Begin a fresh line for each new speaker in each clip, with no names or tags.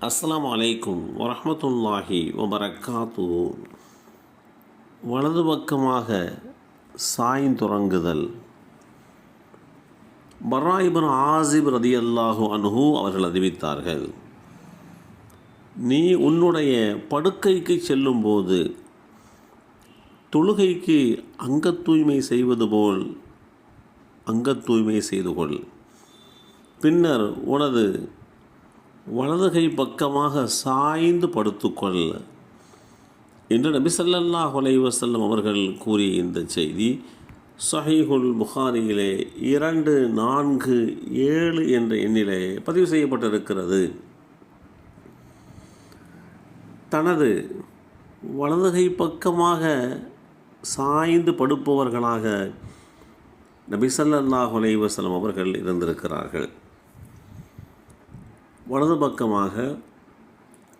அஸ்லாம் அலைக்கும் வரமத்துல்லாஹி வபரக்காத்து வலது பக்கமாக சாய்ந்துறங்குதல் பராயிபன் ஆசிப் ரதி அல்லாஹு அன்ஹு அவர்கள் அறிவித்தார்கள். நீ உன்னுடைய படுக்கைக்கு செல்லும்போது தொழுகைக்கு அங்கத் தூய்மை செய்வது போல் அங்கத் தூய்மை செய்து கொள். பின்னர் உனது வலதுகை பக்கமாக சாய்ந்து படுத்துக்கொள் என்று நபி சல்லல்லா அலைஹி அவர்கள் கூறிய இந்த செய்தி. சஹீஹுல் புகாரியிலே இரண்டு நான்கு ஏழு என்ற எண்ணிலே பதிவு செய்யப்பட்டிருக்கிறது. தனது வலதுகை பக்கமாக சாய்ந்து படுப்பவர்களாக நபிசல்லா ஸல்லல்லாஹு அவர்கள் இருந்திருக்கிறார்கள். வலது பக்கமாக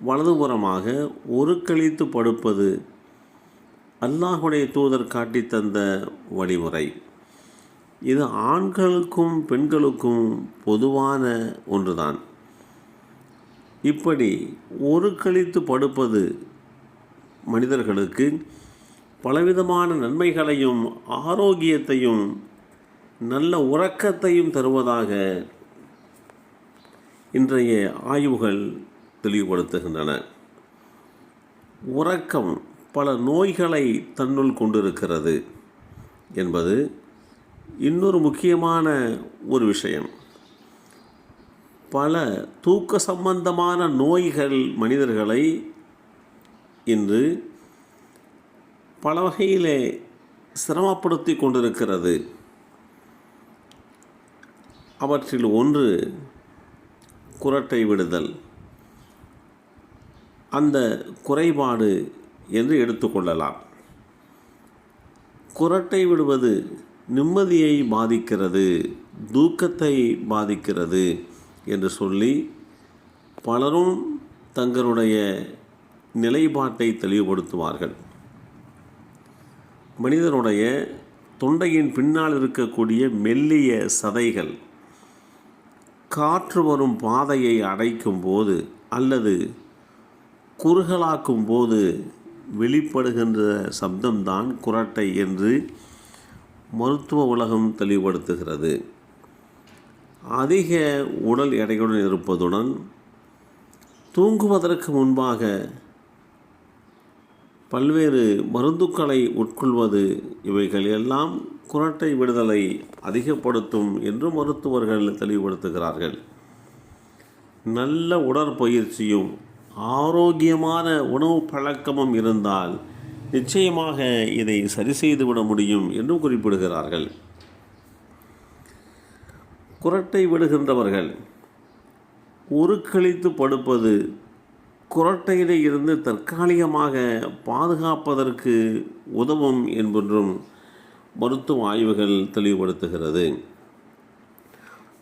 வலதுபுறமாக ஒரு கழித்து படுப்பது அல்லாஹுடைய தூதர் காட்டி தந்த வழிமுறை. இது ஆண்களுக்கும் பெண்களுக்கும் பொதுவான ஒன்றுதான். இப்படி ஒரு கழித்து படுப்பது மனிதர்களுக்கு பலவிதமான நன்மைகளையும் ஆரோக்கியத்தையும் நல்ல உறக்கத்தையும் தருவதாக இன்றைய ஆய்வுகள் தெளிவுபடுத்துகின்றன. உறக்கம் பல நோய்களை தன்னுள் கொண்டிருக்கிறது என்பது இன்னொரு முக்கியமான ஒரு விஷயம். பல தூக்க சம்பந்தமான நோய்கள் மனிதர்களை இன்று பல வகையிலே சிரமப்படுத்தி கொண்டிருக்கிறது. அவற்றில் ஒன்று குரட்டை விடுதல். அந்த குறைபாடு என்று எடுத்துக்கொள்ளலாம் குரட்டை விடுவது நிம்மதியை பாதிக்கிறது தூக்கத்தை பாதிக்கிறது என்று சொல்லி பலரும் தங்களுடைய நிலைப்பாட்டை தெளிவுபடுத்துவார்கள். மனிதனுடைய தொண்டையின் பின்னால் இருக்கக்கூடிய மெல்லிய சதைகள் காற்று வரும் பாதையை அடைக்கும் போது அல்லது குறுகலாக்கும் போது வெளிப்படுகின்ற சப்தம்தான் குரட்டை என்று மருத்துவ உலகம் தெளிவுபடுத்துகிறது. அதிக உடல் எடையுடன் இருப்பதுடன் தூங்குவதற்கு முன்பாக பல்வேறு மருந்துக்களை உட்கொள்வது இவைகள் எல்லாம் குரட்டை விடுதலை அதிகப்படுத்தும் என்று மருத்துவர்கள் தெளிவுபடுத்துகிறார்கள். நல்ல உடற்பயிற்சியும் ஆரோக்கியமான உணவு பழக்கமும் இருந்தால் நிச்சயமாக இதை சரி செய்துவிட முடியும் என்றும் குறிப்பிடுகிறார்கள். குரட்டை விடுகின்றவர்கள் உருக்களித்து படுப்பது குரட்டையிலே இருந்து தற்காலிகமாக பாதுகாப்பதற்கு உதவும் என்பென்றும் மருத்துவ ஆய்வுகள் தெளிவுபடுத்துகிறது.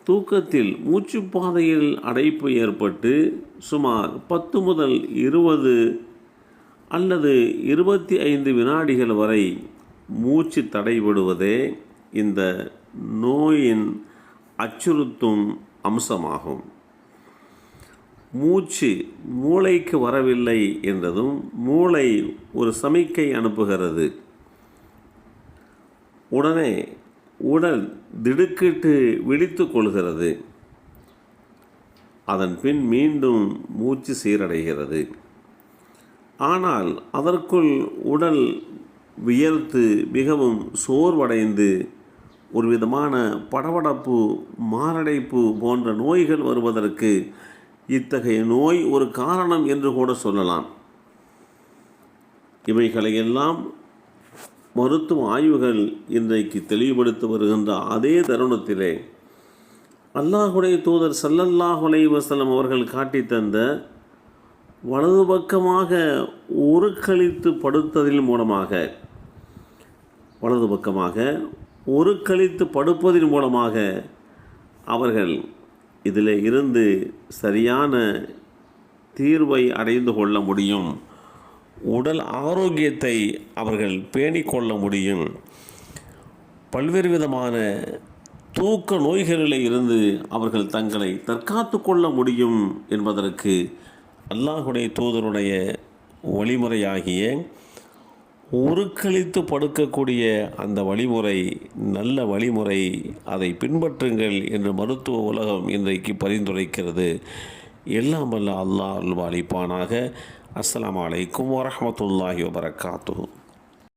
தூக்கத்தில் மூச்சுப்பாதையில் அடைப்பு ஏற்பட்டு சுமார் பத்து முதல் இருபது அல்லது இருபத்தி ஐந்து வினாடிகள் வரை மூச்சு தடைபடுவதே இந்த நோயின் அச்சுறுத்தும் அம்சமாகும். மூச்சு மூளைக்கு வரவில்லை என்றதும் மூளை ஒரு சமிக்கை அனுப்புகிறது. உடனே உடல் திடுக்கிட்டு விழித்து கொள்கிறது. அதன் பின் மீண்டும் மூச்சு சீரடைகிறது. ஆனால் அதற்குள் உடல் வியர்த்து மிகவும் சோர்வடைந்து ஒரு விதமான படபடப்பு மாரடைப்பு போன்ற நோய்கள் வருவதற்கு இத்தகைய நோய் ஒரு காரணம் என்று கூட சொல்லலாம். இவைகளையெல்லாம் மருத்துவ ஆய்வுகள் இன்றைக்கு தெளிவுபடுத்தி வருகின்ற அதே தருணத்திலே அல்லாஹுடைய தூதர் சல்லல்லாஹ் வசல்லம் அவர்கள் காட்டி தந்த வலது பக்கமாக ஒரு கழித்து படுத்ததின் மூலமாக வலது பக்கமாக ஒரு கழித்து படுப்பதன் மூலமாக அவர்கள் இதில் இருந்து சரியான தீர்வை அடைந்து கொள்ள முடியும். உடல் ஆரோக்கியத்தை அவர்கள் பேணிக்கொள்ள முடியும். பல்வேறு விதமான தூக்க நோய்களில் இருந்து அவர்கள் தங்களை தற்காத்து கொள்ள முடியும் என்பதற்கு அல்லாஹுடைய தூதருடைய வழிமுறையாகிய உருக்களித்து படுக்கக்கூடிய அந்த வழிமுறை நல்ல வழிமுறை அதை பின்பற்றுங்கள் என்று மருத்துவ உலகம் இன்றைக்கு பரிந்துரைக்கிறது. எல்லாம் வல்ல அல்லாஹ் அல்வா அஸ்லாம் வலைக்கம் அலைக்கும் வபரகாத்து